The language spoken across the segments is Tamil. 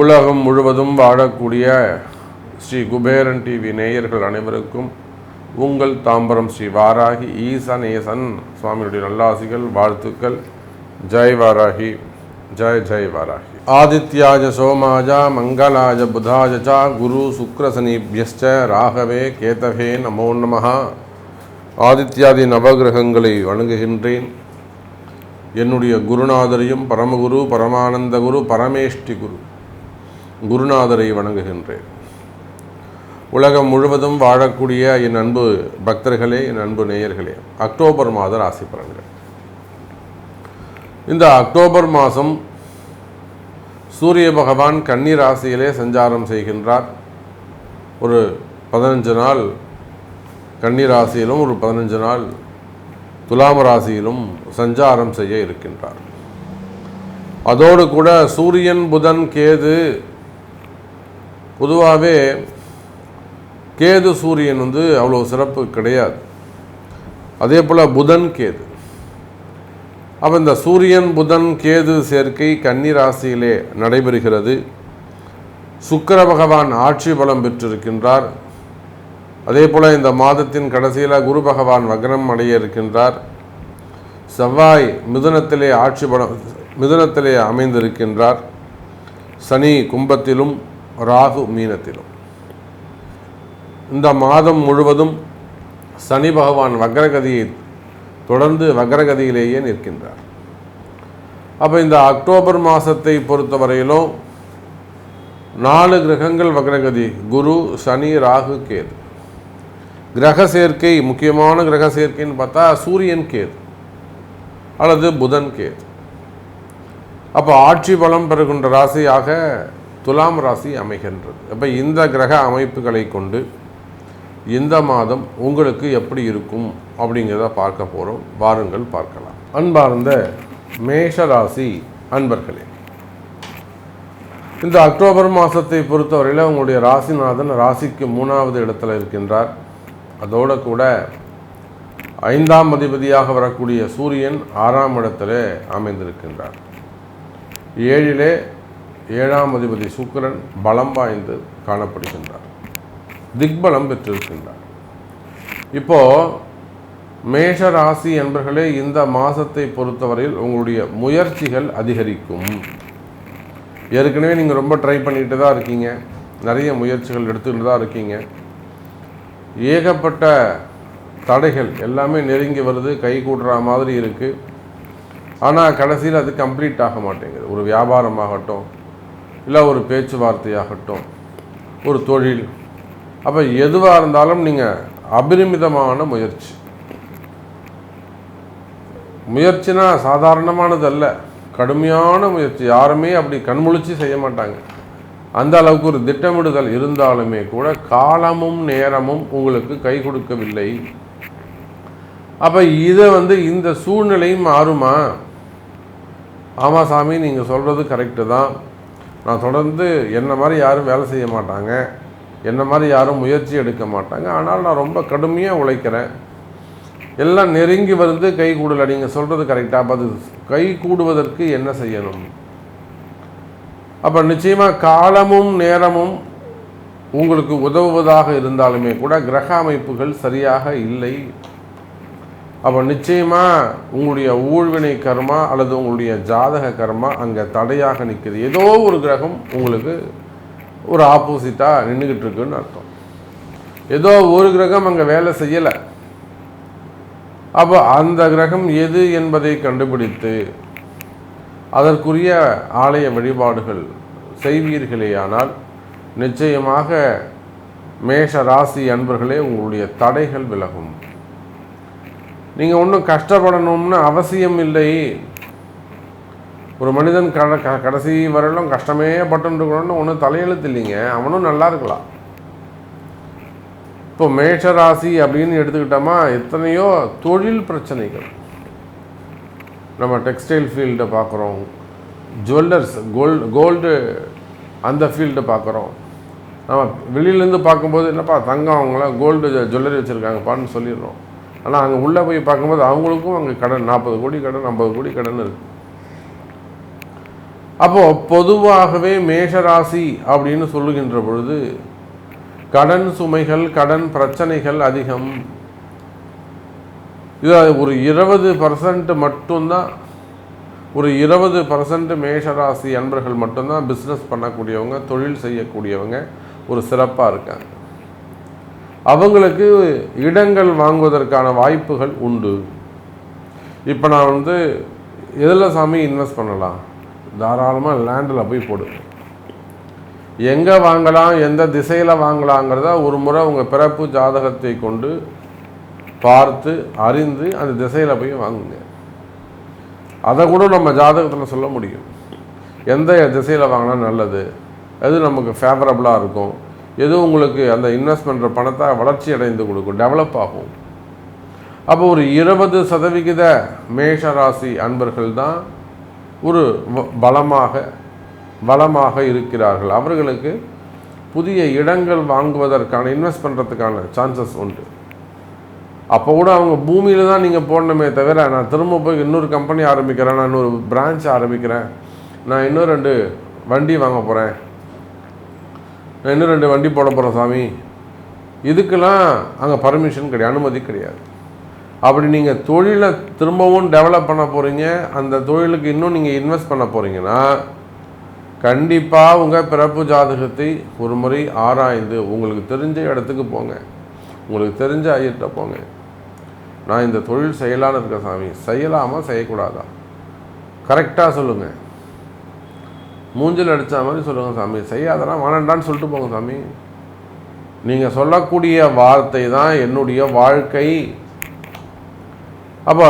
உலகம் முழுவதும் வாழக்கூடிய ஸ்ரீ குபேரன் டிவி நேயர்கள் அனைவருக்கும் உங்கள் தாம்பரம் ஸ்ரீ வாராகி ஈசன் ஏசன் சுவாமியுடைய நல்லாசிகள் வாழ்த்துக்கள். ஜெய் வாராகி ஜெய் ஜெய் வாராகி. ஆதித்யாஜ சோமாஜ மங்களாஜ புதாஜ குரு சுக்ரசனிபியஸ்ச ராகவே கேதவே நமோ நமஹா. ஆதித்யாதி நவகிரகங்களை வணங்குகின்றேன். என்னுடைய குருநாதரையும் பரமகுரு பரமானந்த குரு பரமேஷ்டி குரு குருநாதரை வணங்குகின்றேன். உலகம் முழுவதும் வாழக்கூடிய என் அன்பு பக்தர்களே என் அன்பு நேயர்களே அக்டோபர் மாத ராசி பலன்கள். இந்த அக்டோபர் மாதம் சூரிய பகவான் கன்னி ராசியிலே சஞ்சாரம் செய்கின்றார். ஒரு பதினஞ்சு நாள் கன்னி ராசியிலும் ஒரு பதினஞ்சு நாள் துலாம ராசியிலும் சஞ்சாரம் செய்ய இருக்கின்றார். அதோடு கூட சூரியன் புதன் கேது பொதுவாகவே கேது சூரியன் வந்து அவ்வளோ சிறப்பு கிடையாது. அதே போல் புதன் கேது. அப்போ இந்த சூரியன் புதன் கேது சேர்க்கை கன்னி ராசியிலே நடைபெறுகிறது. சுக்கர பகவான் ஆட்சி பலம் பெற்றிருக்கின்றார். அதே போல் இந்த மாதத்தின் கடைசியில் குரு பகவான் வக்ரம் அடைய இருக்கின்றார். செவ்வாய் மிதுனத்திலே ஆட்சி பலம் மிதுனத்திலே அமைந்திருக்கின்றார். சனி கும்பத்திலும் ராகு மீனத்திலும். இந்த மாதம் முழுவதும் சனி பகவான் வக்ரகதியை தொடர்ந்து வக்ரகதியிலேயே நிற்கின்றார். அப்போ இந்த அக்டோபர் மாதத்தை பொறுத்தவரையிலும் நாலு கிரகங்கள் வக்ரகதி குரு சனி ராகு கேது. கிரக சேர்க்கை முக்கியமான கிரக சேர்க்கைன்னு பார்த்தா சூரியன் கேது அல்லது புதன் கேது. அப்போ ஆட்சி பலம் பெறுகின்ற ராசியாக துலாம் ராசி அமைகின்றது. அப்போ இந்த கிரக அமைப்புகளை கொண்டு இந்த மாதம் உங்களுக்கு எப்படி இருக்கும் அப்படிங்கிறத பார்க்க போகிறோம் வாருங்கள் பார்க்கலாம். அன்பார்ந்த மேஷ ராசி அன்பர்களே இந்த அக்டோபர் மாதத்தை பொறுத்தவரையில் உங்களுடைய ராசிநாதன் ராசிக்கு மூணாவது இடத்துல இருக்கின்றார். அதோடு கூட ஐந்தாம் அதிபதியாக வரக்கூடிய சூரியன் ஆறாம் இடத்துல அமைந்திருக்கின்றார். ஏழிலே ஏழாம் அதிபதி சுக்கரன் பலம் வாய்ந்து காணப்படுகின்றார். திக்பலம் பெற்றிருக்கின்றார். இப்போ மேஷ ராசி என்பர்களே இந்த மாதத்தை பொறுத்தவரையில் உங்களுடைய முயற்சிகள் அதிகரிக்கும். ஏற்கனவே நீங்கள் ரொம்ப ட்ரை பண்ணிட்டு தான் இருக்கீங்க. நிறைய முயற்சிகள் எடுத்துக்கிட்டு தான் இருக்கீங்க. ஏகப்பட்ட தடைகள் எல்லாமே நெருங்கி வருது கை கூடுற மாதிரி இருக்குது ஆனால் கடைசியில் அது கம்ப்ளீட் ஆக மாட்டேங்குது. ஒரு வியாபாரமாகட்டும் இல்லை ஒரு பேச்சுவார்த்தையாகட்டும் ஒரு தொழில். அப்போ எதுவாக இருந்தாலும் நீங்கள் அபரிமிதமான முயற்சி. முயற்சினா சாதாரணமானது அல்ல கடுமையான முயற்சி. யாருமே அப்படி கண்முழிச்சு செய்ய மாட்டாங்க. அந்த அளவுக்கு ஒரு திட்டமிடுதல் இருந்தாலுமே கூட காலமும் நேரமும் உங்களுக்கு கை கொடுக்கவில்லை. அப்போ இதை வந்து இந்த சூழ்நிலையும் மாறுமா? ஆமாம் சாமி நீங்கள் சொல்கிறது கரெக்டு தான். நான் தொடர்ந்து என்ன மாதிரி யாரும் வேலை செய்ய மாட்டாங்க என்ன மாதிரி யாரும் முயற்சி எடுக்க மாட்டாங்க. ஆனால் நான் ரொம்ப கடுமையாக உழைக்கிறேன். எல்லாம் நெருங்கி வந்து கை கூடலை. நீங்கள் சொல்கிறது கரெக்டாக அப்போ அது கை கூடுவதற்கு என்ன செய்யணும்? அப்போ நிச்சயமாக காலமும் நேரமும் உங்களுக்கு உதவுவதாக இருந்தாலுமே கூட கிரக அமைப்புகள் சரியாக இல்லை. அப்போ நிச்சயமாக உங்களுடைய ஊழ்வினை கர்மா அல்லது உங்களுடைய ஜாதக கர்மா அங்கே தடையாக நிற்குது ஏதோ ஒரு கிரகம் உங்களுக்கு ஒரு ஆப்போசிட்டாக நின்றுக்கிட்டு இருக்குன்னு அர்த்தம். ஏதோ ஒரு கிரகம் அங்கே வேலை செய்யலை. அப்போ அந்த கிரகம் எது என்பதை கண்டுபிடித்து அதற்குரிய ஆலய வழிபாடுகள் செய்வீர்களேயானால் நிச்சயமாக மேஷ ராசி அன்பர்களே உங்களுடைய தடைகள் விலகும். நீங்கள் ஒன்றும் கஷ்டப்படணும்னு அவசியம் இல்லை. ஒரு மனிதன் கட க- கடைசி வரையிலும் கஷ்டமே பட்டுன்னு இருக்கணும்னு ஒன்றும் தலையெழுத்து இல்லைங்க அவனும் நல்லா இருக்கலாம். இப்போ மேஷ ராசி அப்படின்னு எடுத்துக்கிட்டோமா எத்தனையோ தொழில் பிரச்சனைகள். நம்ம டெக்ஸ்டைல் ஃபீல்டை பார்க்குறோம். ஜுவல்லர்ஸ் கோல்டு கோல்டு அந்த ஃபீல்டை பார்க்குறோம். நம்ம வெளியிலேருந்து பார்க்கும்போது என்னப்பா தங்கம் அவங்களாம் கோல்டு ஜுவல்லரி வச்சுருக்காங்கப்பான்னு சொல்லிடுறோம். ஆனால் அங்கே உள்ளே போய் பார்க்கும்போது அவங்களுக்கும் அங்கே கடன் நாற்பது கோடி கடன் ஐம்பது கோடி கடன் இருக்கு. அப்போது பொதுவாகவே மேஷராசி அப்படின்னு சொல்லுகின்ற பொழுது கடன் சுமைகள் கடன் பிரச்சனைகள் அதிகம். இது ஒரு இருபது பர்சன்ட் மட்டும்தான். ஒரு இருபது பர்சன்ட் மேஷராசி அன்பர்கள் மட்டும்தான் பிஸ்னஸ் பண்ணக்கூடியவங்க தொழில் செய்யக்கூடியவங்க ஒரு சிறப்பாக இருக்காங்க. அவங்களுக்கு இடங்கள் வாங்குவதற்கான வாய்ப்புகள் உண்டு. இப்போ நான் வந்து எதில் சாமி இன்வெஸ்ட் பண்ணலாம்? தாராளமாக லேண்டில் போய் போடு. எங்கே வாங்கலாம் எந்த திசையில் வாங்கலாங்கிறத ஒரு முறை உங்கள் பிறப்பு ஜாதகத்தை கொண்டு பார்த்து அறிந்து அந்த திசையில் போய் வாங்குங்க. அதை கூட நம்ம ஜாதகத்தில் சொல்ல முடியும். எந்த திசையில் வாங்கினா நல்லது? எது நமக்கு ஃபேவரபுளாக இருக்கும்? எது உங்களுக்கு அந்த இன்வெஸ்ட் பண்ணுற பணத்தை வளர்ச்சி அடைந்து கொடுக்கும்? டெவலப் ஆகும். அப்போ ஒரு இருபது சதவிகித மேஷ ராசி அன்பர்கள் தான் ஒரு வ- பலமாக பலமாக இருக்கிறார்கள். அவர்களுக்கு புதிய இடங்கள் வாங்குவதற்கான இன்வெஸ்ட் பண்ணுறதுக்கான சான்சஸ் உண்டு. அப்போ கூட அவங்க பூமியில் தான் நீங்கள் போடணுமே தவிர நான் திரும்ப போய் இன்னொரு கம்பெனி ஆரம்பிக்கிறேன் நான் இன்னொரு பிரான்ச் ஆரம்பிக்கிறேன். நான் இன்னும் ரெண்டு வண்டி வாங்க போகிறேன் நான் இன்னும் ரெண்டு வண்டி போட போகிறேன் சாமி. இதுக்கெல்லாம் அங்கே பர்மிஷன் கிடையாது அனுமதி கிடையாது. அப்படி நீங்கள் தொழிலை திரும்பவும் டெவலப் பண்ண போகிறீங்க அந்த தொழிலுக்கு இன்னும் நீங்கள் இன்வெஸ்ட் பண்ண போகிறீங்கன்னா கண்டிப்பாக உங்கள் பிறப்பு ஜாதகத்தை ஒரு முறை ஆராய்ந்து உங்களுக்கு தெரிஞ்ச இடத்துக்கு போங்க. உங்களுக்கு தெரிஞ்ச ஐயர்கிட்ட போங்க. நான் இந்த தொழில் செய்யலான்னு இருக்கேன் சாமி. செய்யலாமா செய்யக்கூடாதா? கரெக்டாக சொல்லுங்கள் மூஞ்சில் அடித்த மாதிரி சொல்லுங்கள் சாமி. செய்யாதனா வேணாண்டான்னு சொல்லிட்டு போங்க சாமி. நீங்கள் சொல்லக்கூடிய வார்த்தை தான் என்னுடைய வாழ்க்கை. அப்போ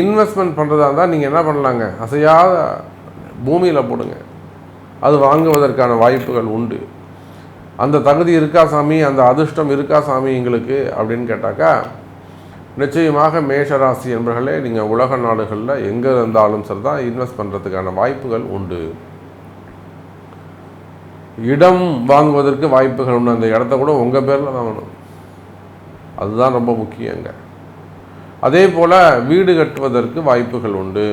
இன்வெஸ்ட்மெண்ட் பண்ணுறதா இருந்தால் நீங்கள் என்ன பண்ணலாங்க? அசையாத பூமியில் போடுங்க. அது வாங்குவதற்கான வாய்ப்புகள் உண்டு. அந்த தகுதி இருக்கா சாமி? அந்த அதிர்ஷ்டம் இருக்கா சாமி எங்களுக்கு? அப்படின்னு கேட்டாக்கா நிச்சயமாக மேஷராசி என்பர்களே நீங்கள் உலக நாடுகளில் எங்கே இருந்தாலும் சரி தான் இன்வெஸ்ட் பண்ணுறதுக்கான வாய்ப்புகள் உண்டு. இடம் வாங்குவதற்கு வாய்ப்புகள் உண்டு. அந்த இடத்த கூட உங்கள் பேரில் வாங்கணும் அதுதான் ரொம்ப முக்கியங்க. அதே போல் வீடு கட்டுவதற்கு வாய்ப்புகள் உண்டு.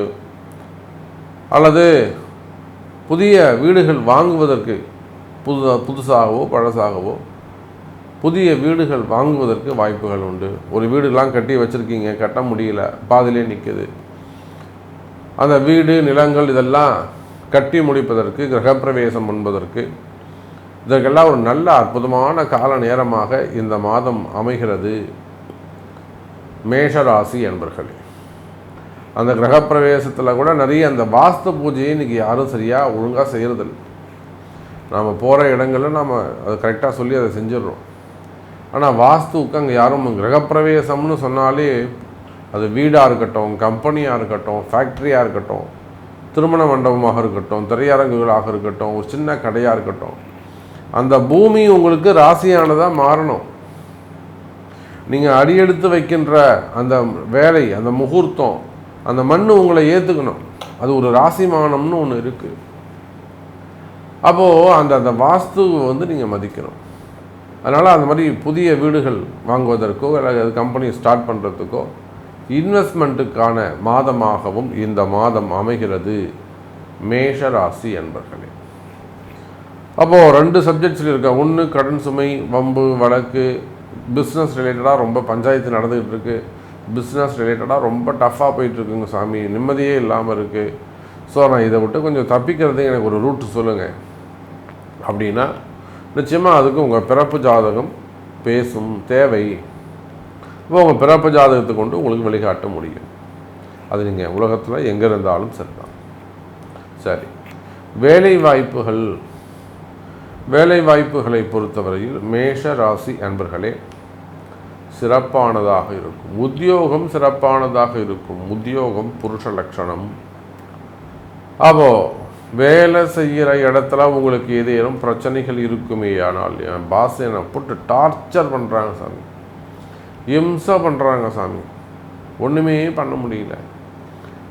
அல்லது புதிய வீடுகள் வாங்குவதற்கு புது புதுசாகவோ பழசாகவோ புதிய வீடுகள் வாங்குவதற்கு வாய்ப்புகள் உண்டு. ஒரு வீடுலாம் கட்டி வச்சுருக்கீங்க கட்ட முடியல பாதிலே நிற்குது அந்த வீடு நிலங்கள் இதெல்லாம் கட்டி முடிப்பதற்கு கிரகப்பிரவேசம் என்பதற்கு இதற்கெல்லாம் ஒரு நல்ல அற்புதமான கால நேரமாக இந்த மாதம் அமைகிறது. மேஷராசி என்பர்களே. அந்த கிரகப்பிரவேசத்தில் கூட நிறைய அந்த வாஸ்து பூஜையை இன்றைக்கி யாரும் சரியாக ஒழுங்காக செய்கிறதில்ல நாம் போகிற இடங்களில் நாம் அதை கரெக்டாக சொல்லி அதை செஞ்சிடறோம். ஆனால் வாஸ்துவுக்கு அங்கே யாரும் கிரகப்பிரவேசம்னு சொன்னாலே அது வீடாக இருக்கட்டும் கம்பெனியாக இருக்கட்டும் ஃபேக்ட்ரியாக இருக்கட்டும் திருமண மண்டபமாக இருக்கட்டும் திரையரங்குகளாக இருக்கட்டும் ஒரு சின்ன கடையாக இருக்கட்டும். அந்த பூமி உங்களுக்கு ராசியானதாக மாறணும். நீங்கள் அடியெடுத்து வைக்கின்ற அந்த வேலை அந்த முகூர்த்தம் அந்த மண் உங்களை ஏற்றுக்கணும் அது ஒரு ராசிமானம்னு ஒன்று இருக்குது அப்போது அந்த அந்த வாஸ்துவை வந்து நீங்கள் மதிக்கணும். அதனால் அந்த மாதிரி புதிய வீடுகள் வாங்குவதற்கோ அல்லது கம்பெனி ஸ்டார்ட் பண்ணுறதுக்கோ இன்வெஸ்ட்மெண்ட்டுக்கான மாதமாகவும் இந்த மாதம் அமைகிறது. மேஷ ராசி என்பர்களே அப்போது ரெண்டு சப்ஜெக்ட்ஸில் இருக்க ஒன்று கடன் சுமை வம்பு வழக்கு பிஸ்னஸ் ரிலேட்டடாக ரொம்ப பஞ்சாயத்து நடந்துகிட்டு இருக்குது பிஸ்னஸ் ரிலேட்டடாக ரொம்ப டஃப்பாக போயிட்டுருக்குங்க சாமி. நிம்மதியே இல்லாமல் இருக்குது ஸோ நான் இதை விட்டு கொஞ்சம் தப்பிக்கிறதுக்கு எனக்கு ஒரு ரூட் சொல்லுங்கள் அப்படின்னா நிச்சயமாக அதுக்கு உங்கள் பிறப்பு ஜாதகம் பேசும் தேவை. இப்போ உங்கள் பிறப்பு ஜாதகத்தை கொண்டு உங்களுக்கு வழிகாட்ட முடியும். அது நீங்கள் உலகத்தில் எங்கே இருந்தாலும் சரிதான். சரி. வேலை வாய்ப்புகள். வேலை வாய்ப்புகளை பொறுத்தவரையில் மேஷ ராசி அன்பர்களே சிறப்பானதாக இருக்கும். உத்தியோகம் சிறப்பானதாக இருக்கும். உத்தியோகம் புருஷ லட்சணம். அப்போது வேலை செய்கிற இடத்துல உங்களுக்கு ஏதேனும் பிரச்சனைகள் இருக்குமே ஆனால் என் பாஸ் என்னை போட்டு டார்ச்சர் பண்ணுறாங்க சாமி. இம்சை பண்ணுறாங்க சாமி. ஒன்றுமே பண்ண முடியல.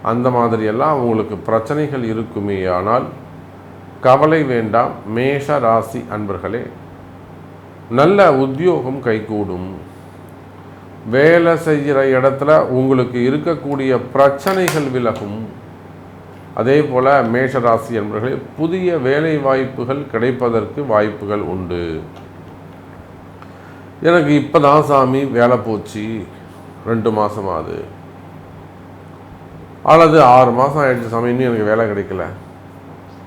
அந்த மாதிரியெல்லாம் உங்களுக்கு பிரச்சனைகள் இருக்குமே ஆனால் கவலை வேண்டாம். மேஷ ராசி அன்பர்களே நல்ல உத்தியோகம் கைகூடும். வேலை செய்கிற இடத்துல உங்களுக்கு இருக்கக்கூடிய பிரச்சனைகள் விலகும். அதே போல் மேஷராசி என்பவர்களே புதிய வேலை வாய்ப்புகள் கிடைப்பதற்கு வாய்ப்புகள் உண்டு. எனக்கு இப்போ தான் சாமி வேலை போச்சு. ரெண்டு மாதம் ஆகுது. அல்லது ஆறு மாதம் ஆயிடுச்சு சாமி இன்னும் எனக்கு வேலை கிடைக்கல.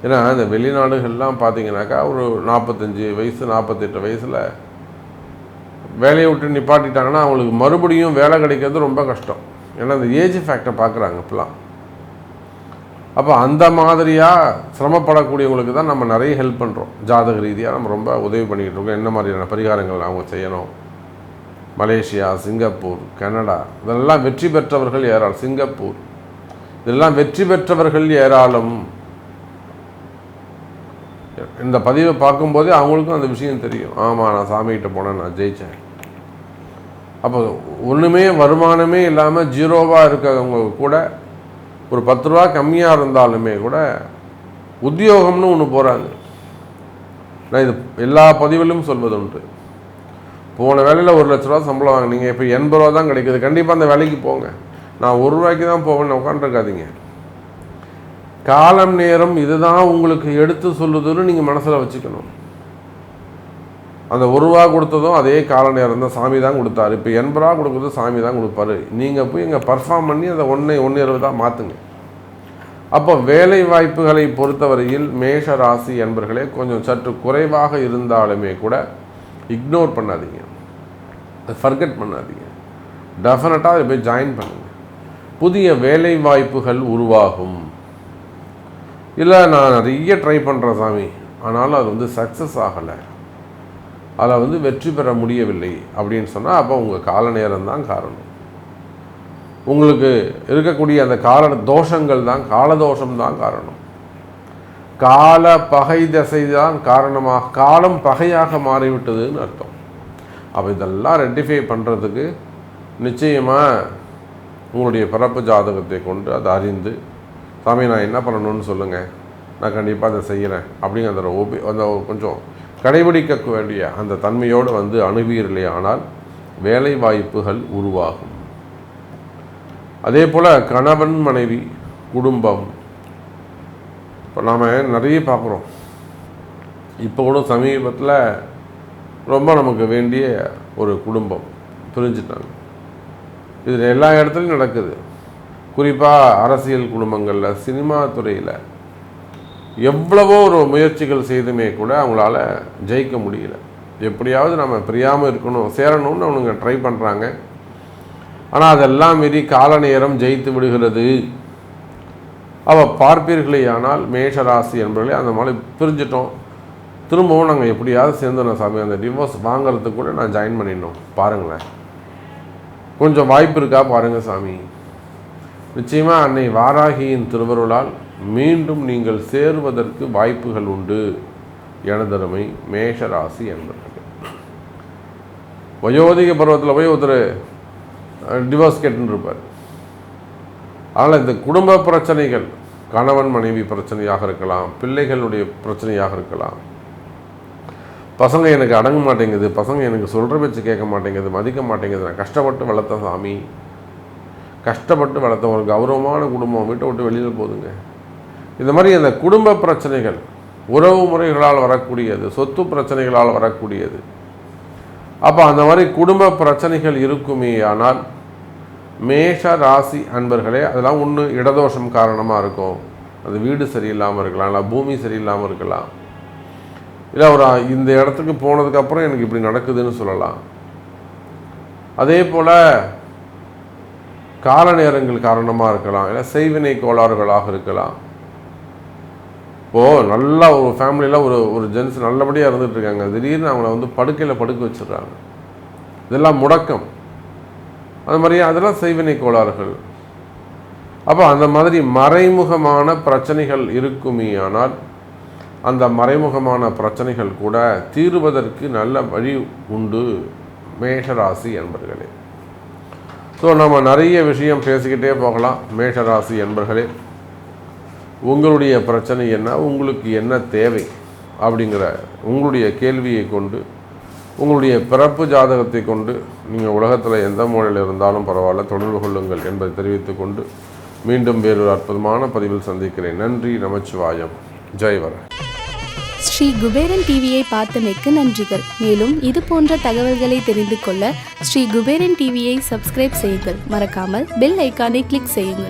ஏன்னா இந்த வெளிநாடுகள்லாம் பார்த்தீங்கன்னாக்கா ஒரு நாற்பத்தஞ்சு வயசு நாற்பத்தெட்டு வயசில் வேலையை விட்டு நிப்பாட்டிட்டாங்கன்னா அவங்களுக்கு மறுபடியும் வேலை கிடைக்கிறது ரொம்ப கஷ்டம். ஏன்னா அந்த ஏஜ் ஃபேக்டரை பார்க்குறாங்க இப்போலாம் அப்போ அந்த மாதிரியாக சிரமப்படக்கூடியவங்களுக்கு தான் நம்ம நிறைய ஹெல்ப் பண்ணுறோம் ஜாதக ரீதியாக நம்ம ரொம்ப உதவி பண்ணிக்கிட்டு இருக்கோம். என்ன மாதிரியான பரிகாரங்கள் அவங்க செய்யணும்? மலேசியா சிங்கப்பூர் கனடா இதெல்லாம் வெற்றி பெற்றவர்கள் ஏராளம். சிங்கப்பூர். இதெல்லாம் வெற்றி பெற்றவர்கள் ஏராளம். இந்த பதிவை பார்க்கும்போதே அவங்களுக்கும் அந்த விஷயம் தெரியும். ஆமாம் நான் சாமிகிட்ட போனேன் நான் ஜெயித்தேன் அப்போ ஒன்றுமே வருமானமே இல்லாமல் ஜீரோவாக இருக்கவங்க கூட ஒரு பத்து ரூபா கம்மியாக இருந்தாலுமே கூட உத்தியோகம்னு ஒன்று போகிறாங்க நான் இது எல்லா பதிவிலும் சொல்வது உண்டு. போன வேலையில் ஒரு லட்ச ரூபா சம்பளம் வாங்கினீங்க இப்போ எண்பது ரூபா தான் கிடைக்குது. கண்டிப்பாக அந்த வேலைக்கு போங்க. நான் ஒரு ரூபாய்க்கு தான் போவேன்னு உட்காந்துருக்காதீங்க காலம் நேரம் இதுதான் உங்களுக்கு எடுத்து சொல்லுதுன்னு நீங்கள் மனசில் வச்சுக்கணும். அந்த ஒரு ரூபா கொடுத்ததும் அதே கால நேரம் தான் சாமி தான் கொடுத்தாரு. இப்போ எண்பது ரூபா கொடுக்குறது சாமி தான் கொடுப்பாரு. நீங்கள் போய் இங்கே பர்ஃபார்ம் பண்ணி அதை ஒன்று ஒன்று இருபதாக மாற்றுங்க அப்போ வேலை வாய்ப்புகளை பொறுத்தவரையில் மேஷ ராசி என்பர்களே கொஞ்சம் சற்று குறைவாக இருந்தாலுமே கூட இக்னோர் பண்ணாதீங்க. ஃபர்கெட் பண்ணாதீங்க. டெஃபினட்டாக அதை போய் ஜாயின் பண்ணுங்கள் புதிய வேலை வாய்ப்புகள் உருவாகும். இல்லை நான் நிறைய ட்ரை பண்ணுறேன் சாமி. ஆனாலும் அது வந்து சக்ஸஸ் ஆகலை. அதில் வந்து வெற்றி பெற முடியவில்லை அப்படின்னு சொன்னால் அப்போ உங்கள் கால நேரம் தான் காரணம். உங்களுக்கு இருக்கக்கூடிய அந்த கால தோஷங்கள் தான் காலதோஷம் தான் காரணம். கால பகை தசை தான் காரணமாக காலம் பகையாக மாறிவிட்டதுன்னு அர்த்தம். அப்போ இதெல்லாம் ரெட்டிஃபை பண்ணுறதுக்கு நிச்சயமாக உங்களுடைய பிறப்பு ஜாதகத்தை கொண்டு அதை அறிந்து சாமி நான் என்ன பண்ணணும்னு சொல்லுங்கள் நான் கண்டிப்பாக அதை செய்கிறேன் அப்படிங்கிற அந்த ஒபி அந்த கொஞ்சம் கடைபிடிக்க வேண்டிய அந்த தன்மையோடு வந்து அணுவீர்களே ஆனால் வேலை வாய்ப்புகள் உருவாகும். அதே போல் கணவன் மனைவி குடும்பம். இப்போ நாம் நிறைய பார்க்குறோம். இப்போ கூட சமீபத்தில் ரொம்ப நமக்கு வேண்டிய ஒரு குடும்பம் பிரிஞ்சிட்டாங்க. இதில் எல்லா இடத்துலையும் நடக்குது. குறிப்பாக அரசியல் குடும்பங்களில் சினிமா துறையில். எவ்வளவோ ஒரு முயற்சிகள் செய்துமே கூட அவங்களால ஜெயிக்க முடியல. எப்படியாவது நம்ம பிரியாமல் இருக்கணும் சேரணும்னு அவனுங்க ட்ரை பண்ணுறாங்க ஆனால் அதெல்லாம் மீறி கால நேரம் ஜெயித்து விடுகிறது. அவள் பார்ப்பீர்களே ஆனால் மேஷராசி என்பவர்களே அந்த மாதிரி பிரிஞ்சிட்டோம். திரும்பவும் நாங்கள் எப்படியாவது சேர்ந்துடணும் சாமி. அந்த டிவோர்ஸ் வாங்குறதுக்கு கூட நான் ஜாயின் பண்ணிடணும். பாருங்களேன். கொஞ்சம் வாய்ப்பு இருக்கா பாருங்கள் சாமி. நிச்சயமாக அன்னை வாராகியின் திருவருளால் மீண்டும் நீங்கள் சேருவதற்கு வாய்ப்புகள் உண்டு. எனதருமை மேஷராசி என்பது வயோதிக பருவத்தில் போய் ஒருத்தர் டிவோர்ஸ் கேட்டுருப்பார் இருப்பார் அதனால் இந்த குடும்ப பிரச்சனைகள் கணவன் மனைவி பிரச்சனையாக இருக்கலாம் பிள்ளைகளுடைய பிரச்சனையாக இருக்கலாம். பசங்க எனக்கு அடங்க மாட்டேங்குது பசங்க எனக்கு சொல்கிற பேச்சு கேட்க மாட்டேங்குது மதிக்க மாட்டேங்குது. நான் கஷ்டப்பட்டு வளர்த்த சாமி கஷ்டப்பட்டு வளர்த்த ஒரு கௌரவமான குடும்பம் வீட்டை விட்டு வெளியில் போதுங்க. இந்த மாதிரி அந்த குடும்ப பிரச்சனைகள் உறவு முறைகளால் வரக்கூடியது சொத்து பிரச்சனைகளால் வரக்கூடியது. அப்போ அந்த மாதிரி குடும்ப பிரச்சனைகள் இருக்குமே ஆனால் மேஷ ராசி அன்பர்களே அதெல்லாம் ஒன்று இடதோஷம் காரணமாக இருக்கும். அது வீடு சரியில்லாமல் இருக்கலாம் இல்லை பூமி சரியில்லாமல் இருக்கலாம். இல்லை ஒரு இந்த இடத்துக்கு போனதுக்கப்புறம் எனக்கு இப்படி நடக்குதுன்னு சொல்லலாம். அதே போல் கால நேரங்கள் காரணமாக இருக்கலாம் இல்லை செய்வினை கோளாறுகளாக இருக்கலாம். இப்போது நல்லா ஒரு ஃபேமிலியில் ஒரு ஒரு ஜென்ஸ் நல்லபடியாக இருந்துகிட்டு இருக்காங்க. திடீர்னு அவங்கள வந்து படுக்கையில் படுக்க வச்சிடுறாங்க. இதெல்லாம் முடக்கம். அது மாதிரி அதெல்லாம் செய்வினை கோளாறுகள். அப்போ அந்த மாதிரி மறைமுகமான பிரச்சனைகள் இருக்குமே ஆனால் அந்த மறைமுகமான பிரச்சனைகள் கூட தீர்வதற்கு நல்ல வழி உண்டு மேஷராசி என்பர்களே. ஸோ நம்ம நிறைய விஷயம் பேசிக்கிட்டே போகலாம் மேஷராசி என்பர்களே. உங்களுடைய பிரச்சனை என்ன? உங்களுக்கு என்ன தேவை? அப்படிங்கிற உங்களுடைய கேள்வியை கொண்டு உங்களுடைய பிறப்பு ஜாதகத்தை கொண்டு நீங்கள் உலகத்தில் எந்த மூலையில் இருந்தாலும் பரவாயில்ல தொடர்பு கொள்ளுங்கள் என்பதை தெரிவித்து கொண்டு மீண்டும் வேறொரு அற்புதமான பதிவில் சந்திக்கிறேன். நன்றி நமச்சிவாயம். ஜெய் வர. ஸ்ரீ குபேரன் டிவியை பார்த்தமைக்கு நன்றிகள். மேலும் இது போன்ற தகவல்களை தெரிந்து கொள்ள ஸ்ரீ குபேரன் டிவியை சப்ஸ்கிரைப் செய்யுங்கள். மறக்காமல் பெல் ஐக்கானை கிளிக் செய்யுங்கள்.